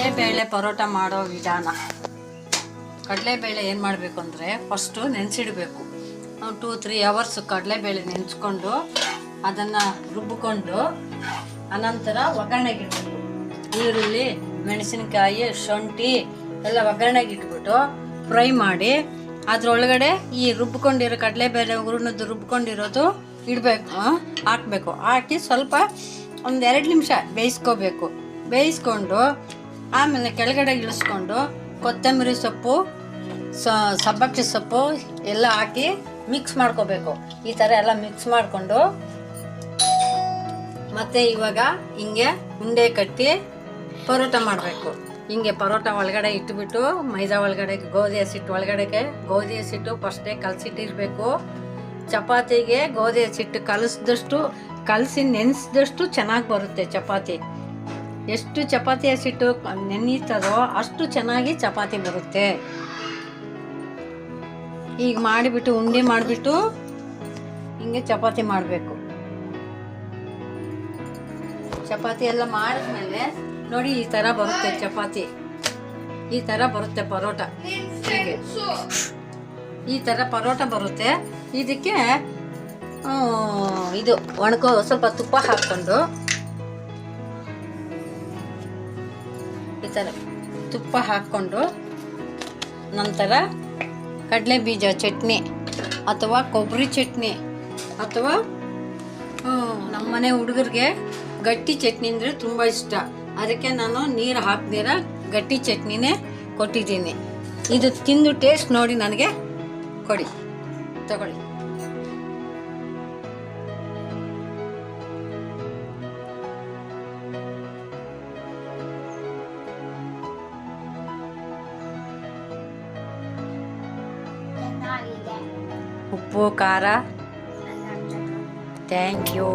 ಕಡಲೆಬೇಳೆ ಪರೋಟ ಮಾಡೋ ವಿಧಾನ. ಕಡಲೆಬೇಳೆ ಏನು ಮಾಡಬೇಕು ಅಂದರೆ ಫಸ್ಟು ನೆನೆಸಿಡಬೇಕು. ಟೂ ತ್ರೀ ಅವರ್ಸ್ ಕಡಲೆಬೇಳೆ ನೆನೆಸ್ಕೊಂಡು ಅದನ್ನು ರುಬ್ಬಿಕೊಂಡು ಅನಂತರ ಒಗ್ಗರಣೆಗೆ ಇಟ್ಬಿಟ್ಟು ಈರುಳ್ಳಿ, ಮೆಣಸಿನಕಾಯಿ, ಶುಂಠಿ ಎಲ್ಲ ಒಗ್ಗರಣೆಗೆ ಇಟ್ಬಿಟ್ಟು ಫ್ರೈ ಮಾಡಿ ಅದರೊಳಗಡೆ ಈ ರುಬ್ಕೊಂಡಿರೋ ಕಡಲೆಬೇಳೆ ಉರುಣದ್ದು ರುಬ್ಕೊಂಡಿರೋದು ಇಡಬೇಕು ಹಾಕಬೇಕು. ಹಾಕಿ ಸ್ವಲ್ಪ ಒಂದು ಎರಡು ನಿಮಿಷ ಬೇಯಿಸ್ಕೋಬೇಕು. ಬೇಯಿಸ್ಕೊಂಡು ಆಮೇಲೆ ಕೆಳಗಡೆ ಇಳಿಸ್ಕೊಂಡು ಕೊತ್ತಂಬರಿ ಸೊಪ್ಪು ಸಬ್ಬಕ್ಕಿ ಸೊಪ್ಪು ಎಲ್ಲ ಹಾಕಿ ಮಿಕ್ಸ್ ಮಾಡ್ಕೋಬೇಕು. ಈ ಥರ ಎಲ್ಲ ಮಿಕ್ಸ್ ಮಾಡಿಕೊಂಡು ಮತ್ತೆ ಇವಾಗ ಹಿಂಗೆ ಉಂಡೆ ಕಟ್ಟಿ ಪರೋಟ ಮಾಡಬೇಕು. ಹಿಂಗೆ ಪರೋಟ ಒಳಗಡೆ ಇಟ್ಬಿಟ್ಟು, ಮೈದಾ ಒಳಗಡೆ ಗೋಧಿ ಹಸಿಟ್ಟು ಒಳಗಡೆಗೆ ಗೋಧಿ ಹಸಿಟ್ಟು ಫಸ್ಟೇ ಕಲಸಿಟ್ಟಿರಬೇಕು. ಚಪಾತಿಗೆ ಗೋಧಿ ಹಸಿಟ್ಟು ಕಲಸಿದಷ್ಟು, ಕಲಸಿ ನೆನೆಸಿದಷ್ಟು ಚೆನ್ನಾಗಿ ಬರುತ್ತೆ ಚಪಾತಿ. ಎಷ್ಟು ಚಪಾತಿ ಹಸಿಟ್ಟು ನೆನೀತದೋ ಅಷ್ಟು ಚೆನ್ನಾಗಿ ಚಪಾತಿ ಬರುತ್ತೆ. ಈಗ ಮಾಡಿಬಿಟ್ಟು ಉಂಡೆ ಮಾಡಿಬಿಟ್ಟು ಹಿಂಗೆ ಚಪಾತಿ ಮಾಡಬೇಕು. ಚಪಾತಿ ಎಲ್ಲ ಮಾಡಿದ್ಮೇಲೆ ನೋಡಿ ಈ ಥರ ಬರುತ್ತೆ ಚಪಾತಿ. ಈ ಥರ ಬರುತ್ತೆ ಪರೋಟ. ಹೀಗೆ. ಈ ಥರ ಪರೋಟ ಬರುತ್ತೆ. ಇದಕ್ಕೆ ಇದು ಒಣಕೋ, ಸ್ವಲ್ಪ ತುಪ್ಪ ಹಾಕ್ಕೊಂಡು ಈ ಥರ ತುಪ್ಪ ಹಾಕ್ಕೊಂಡು ನಂತರ ಕಡಲೆ ಬೀಜ ಚಟ್ನಿ ಅಥವಾ ಕೊಬ್ಬರಿ ಚಟ್ನಿ ಅಥವಾ ನಮ್ಮನೆ ಹುಡುಗರಿಗೆ ಗಟ್ಟಿ ಚಟ್ನಿ ಅಂದರೆ ತುಂಬ ಇಷ್ಟ. ಅದಕ್ಕೆ ನಾನು ನೀರು ಹಾಕ್ದಿರ ಗಟ್ಟಿ ಚಟ್ನಿನೇ ಕೊಟ್ಟಿದ್ದೀನಿ. ಇದು ತಿಂದು ಟೇಸ್ಟ್ ನೋಡಿ ನನಗೆ ಕೊಡಿ. ತಗೊಳ್ಳಿ. ಉಪ್ಪು ಖಾರ ಥ್ಯಾಂಕ್ ಯು